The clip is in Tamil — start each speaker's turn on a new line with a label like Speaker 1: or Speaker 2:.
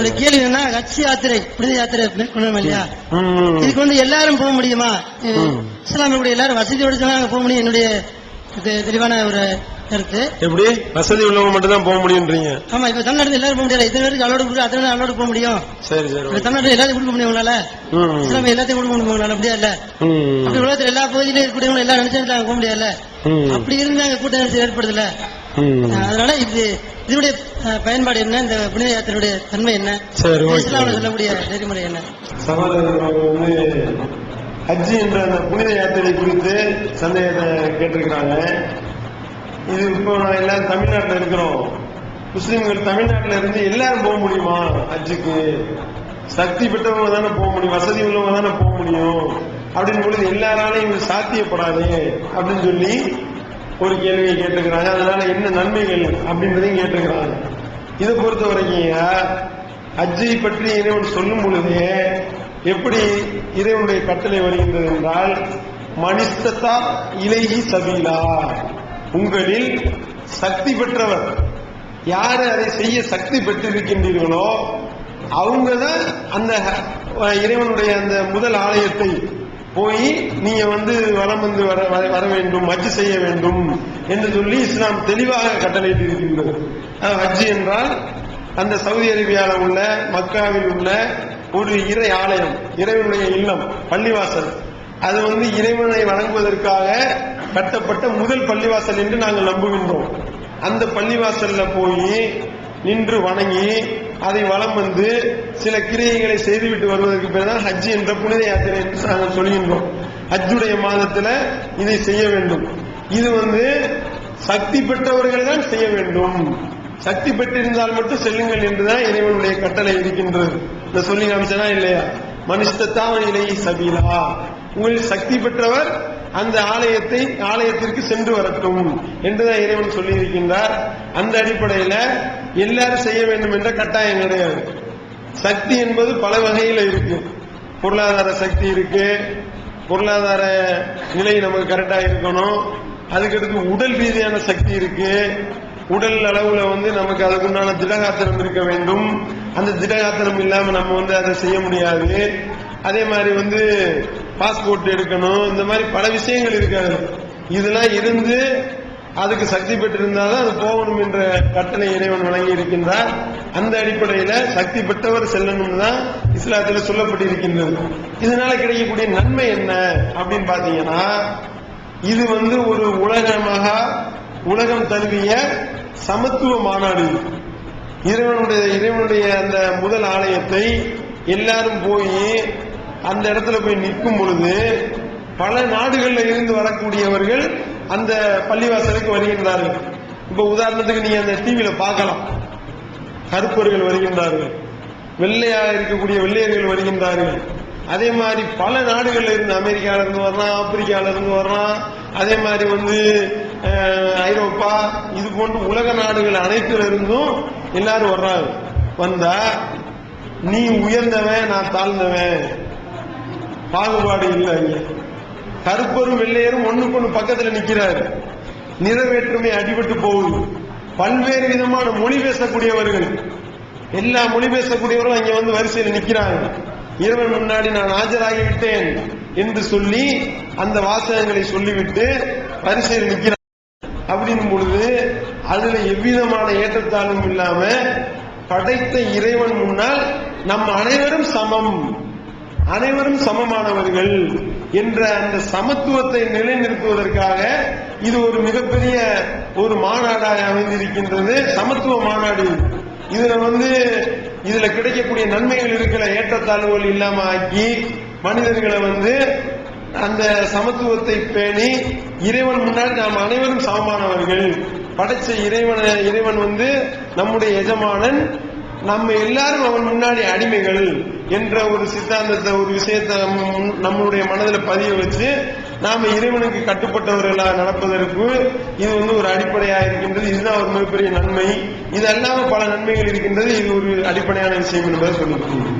Speaker 1: என்னுடைய கேள்வி என்னன்னா கட்சி யாத்திரை புனித யாத்திரை மேற்கொள்ளணும் இல்லையா. இதுக்கு வந்து எல்லாரும் போக முடியுமா? இது
Speaker 2: ம்.
Speaker 1: இஸ்லாமிய எல்லாரும் வசதியோட சொன்னா அங்க போக முடியும். என்னுடைய தெளிவான ஒரு கருத்து.
Speaker 2: எப்படி? வசதி உள்ளவங்க மட்டும் தான் போக முடியுன்றீங்க.
Speaker 1: ஆமா இப்ப தமிழ்நாட்டுல எல்லாரும் போக முடியாது. இத்தனை பேருக்கு அலோடு கொடுக்க அத்தனை அலோடு போக முடியும்.
Speaker 2: சரி சரி
Speaker 1: இப்ப தமிழ்நாட்டுல எல்லாத்தையும் கொடுக்க முடியும் உங்களால?
Speaker 2: ம்.
Speaker 1: இஸ்லாமிய எல்லாத்தையும் கொடுக்க முடியும் உங்களால? முடியாதுல்ல.
Speaker 2: ம்.
Speaker 1: அப்படி உலகத்துல எல்லா பகுதியிலும் இருக்கக்கூடியவங்க எல்லாம் நினைச்சா போக முடியாதுல்ல. அப்படி இருந்து அங்க கூட்ட நெரிசல் ஏற்படுதுல. அதனால இது இதனுடைய பயன்பாடு என்ன? இந்த புனித யாத்திரையுடைய தன்மை என்ன?
Speaker 2: சரி
Speaker 1: சொல்லக்கூடிய நெறிமுறை என்ன?
Speaker 2: ஹஜ்ஜி என்ற அந்த புனித யாத்திரை குறித்து சந்தேகத்தை கேட்டிருக்கிறாங்க. இது இப்போ நான் எல்லாரும் தமிழ்நாட்டில் இருக்கிறோம். முஸ்லிம்கள் தமிழ்நாட்டில் இருந்து எல்லாரும் போக முடியுமா ஹஜ்ஜுக்கு? சக்தி பெற்றவங்க தானே போக முடியும் வசதி உள்ளவங்க தானே போக முடியும். அப்படின்னு பொழுது எல்லாராலையும் சாத்தியப்படாது அப்படின்னு சொல்லி ஒரு கேள்வியை கேட்டிருக்கிறாங்க. அதனால என்ன நன்மைகள் அப்படின்றதையும் கேட்டிருக்கிறாங்க. இதை பொறுத்த வரைக்கும் ஹஜ்ஜை பற்றி இறைவன் சொல்லும் பொழுதே எப்படி இறைவனுடைய கட்டளை வருகின்றது என்றால் மனிஸ்தத்தா இலையி சபீலா. உங்களில் சக்தி பெற்றவர் யாரு அதை செய்ய சக்தி பெற்றிருக்கின்றீர்களோ அவங்க தான் அந்த இறைவனுடைய அந்த முதல் ஆலயத்தை போய் நீங்க வந்து வரம் வந்து வர வர- வர வேண்டும் ஹஜ் செய்ய வேண்டும் என்று சொல்லி இஸ்லாம் தெளிவாக கட்டளையிட்டு இருக்கின்றது ஹஜ் என்றால் அந்த சவுதி அரேபியாவில் உள்ள மக்காவில் உள்ள ஒரு இறை ஆலயம் இறைவனுடைய இல்லம் பள்ளிவாசல். அது வந்து இறைவனை வணங்குவதற்காக கட்டப்பட்ட முதல் பள்ளிவாசல் என்று நாங்கள் நம்புகின்றோம். அந்த பள்ளிவாசல்ல போய் நின்று வணங்கி அதை வளம் வந்து சில கிரியைகளை செய்துவிட்டு வருவதற்கு பிறகுதான் ஹஜ் என்ற புனித யாத்திரை என்று நாங்கள் சொல்கின்றோம். ஹஜ்ஜுடைய மாதத்துல இதை செய்ய வேண்டும். இது வந்து சக்தி பெற்றவர்கள் தான் செய்ய வேண்டும். சக்தி பெற்றிருந்தால் மட்டும் செல்லுங்கள் என்றுதான் இறைவனுடைய கட்டளை இருக்கின்றது. இந்த சொல்லி காமிச்சனா இல்லையா? மனுஷத்தான் இலை சபீலா. உங்களில் சக்தி பெற்றவர் அந்த ஆலயத்தை ஆலயத்திற்கு சென்று வரட்டும் என்றுதான் இறைவன் சொல்லி இருக்கின்றார் அந்த அடிப்படையில எல்லாரும் செய்ய வேண்டும் என்ற கட்டாயம் கிடையாது. சக்தி என்பது பல வகையில இருக்கு. பொருளாதார சக்தி இருக்கு. பொருளாதார நிலை நமக்கு கரெக்டா இருக்கணும். அதுக்கடுத்து உடல் ரீதியான சக்தி இருக்கு. உடல் அளவுல வந்து நமக்கு அதுக்குண்டான திடகாத்திரம் இருக்க வேண்டும். அந்த திடகாத்திரம் இல்லாம நம்ம வந்து அதை செய்ய முடியாது. அதே மாதிரி வந்து பாஸ்போர்ட் எடுக்கணும் இந்த மாதிரி பல விஷயங்கள் இருக்காது இதெல்லாம் இருந்து அதுக்கு சக்தி பெற்றிருந்தாலும் அது போகணும் என்ற கட்டளை இறைவன் வழங்கி இருக்கின்றார் அந்த அடிப்படையில சக்தி பெற்றவர் செல்லணும் தான் இஸ்லாத்தில் சொல்லப்பட்டிருக்கின்றது. இதனால கிடைக்கக்கூடிய நன்மை என்ன அப்படின்னு பாத்தீங்கன்னா இது வந்து ஒரு உலகமாக உலகம் தழுவிய சமத்துவ மாநாடு. இறைவனுடைய இறைவனுடைய அந்த முதல் ஆலயத்தை எல்லாரும் போய் அந்த இடத்துல போய் நிற்கும் பொழுது பல நாடுகள்ல இருந்து வரக்கூடியவர்கள் அந்த பள்ளிவாசலுக்கு வருகின்றார்கள். இப்ப உதாரணத்துக்கு நீங்க அந்த டிவியில பார்க்கலாம். கருப்பர்கள் வருகின்றார்கள். வெள்ளையா இருக்கக்கூடிய வெள்ளையர்கள் வருகின்றார்கள். அதே மாதிரி பல நாடுகள்ல இருந்து அமெரிக்கால இருந்து வர்றான் ஆப்பிரிக்கால இருந்து வர்றான். அதே மாதிரி வந்து ஐரோப்பா இது போன்று உலக நாடுகள் அனைத்துல இருந்தும் எல்லாரும் வர்றாங்க. வந்தா நீ உயர்ந்தவன் நான் தாழ்ந்தவன். பாகுபாடு இல்லை. கருப்பரும் வெள்ளையரும் ஒண்ணுக்கு ஒண்ணு பக்கத்துல நிக்கிறாரு. நிறவேற்றுமை அடிபட்டு போகுது. பல்வேறு விதமான மொழி பேசக்கூடியவர்கள். எல்லா மொழி பேசக்கூடியவர்களும் அங்க வந்து வரிசையில் நிக்கிறாங்க. இறைவன் முன்னாடி நான் ஆஜராகி விட்டேன் என்று சொல்லி அந்த வாசகங்களை சொல்லிவிட்டு வரிசையில் நிக்கிறாங்க. அப்படின் பொழுது அதுல எவ்விதமான ஏற்றத்தாழ்வும் இல்லாம படைத்த இறைவன் முன்னால் நம் அனைவரும் சமம். அனைவரும் சமமானவர்கள் என்ற அந்த சமத்துவத்தை நிலைநிறுத்துவதற்காக இது ஒரு மிகப்பெரிய ஒரு மாநாடாக அமைந்திருக்கின்றது. சமத்துவ மாநாடு இதுல வந்து இதுல கிடைக்கக்கூடிய நன்மைகள் இருக்கிற ஏற்றத்தாழ்வுகள் இல்லாம ஆக்கி மனிதர்களை வந்து அந்த சமத்துவத்தை பேணி இறைவன் முன்னாடி நாம் அனைவரும் சமமானவர்கள். படைச்ச இறைவன இறைவன் வந்து நம்முடைய எஜமானன் நம்ம எல்லாரும் அவன் முன்னாடி அடிமைகள் என்ற ஒரு சித்தாந்தத்தை ஒரு விஷயத்தை நம்ம- நம்மளுடைய மனதில் பதிய வச்சு நாம் இறைவனுக்கு கட்டுப்பட்டவர்களாக நடப்பதற்கு இது வந்து ஒரு அடிப்படையாக இருக்கின்றது. இதுதான் ஒரு மிகப்பெரிய நன்மை. இது அல்லாமல் பல நன்மைகள் இருக்கின்றது. இது ஒரு அடிப்படையான விஷயம் என்பதை சொல்லிக்கிறேன்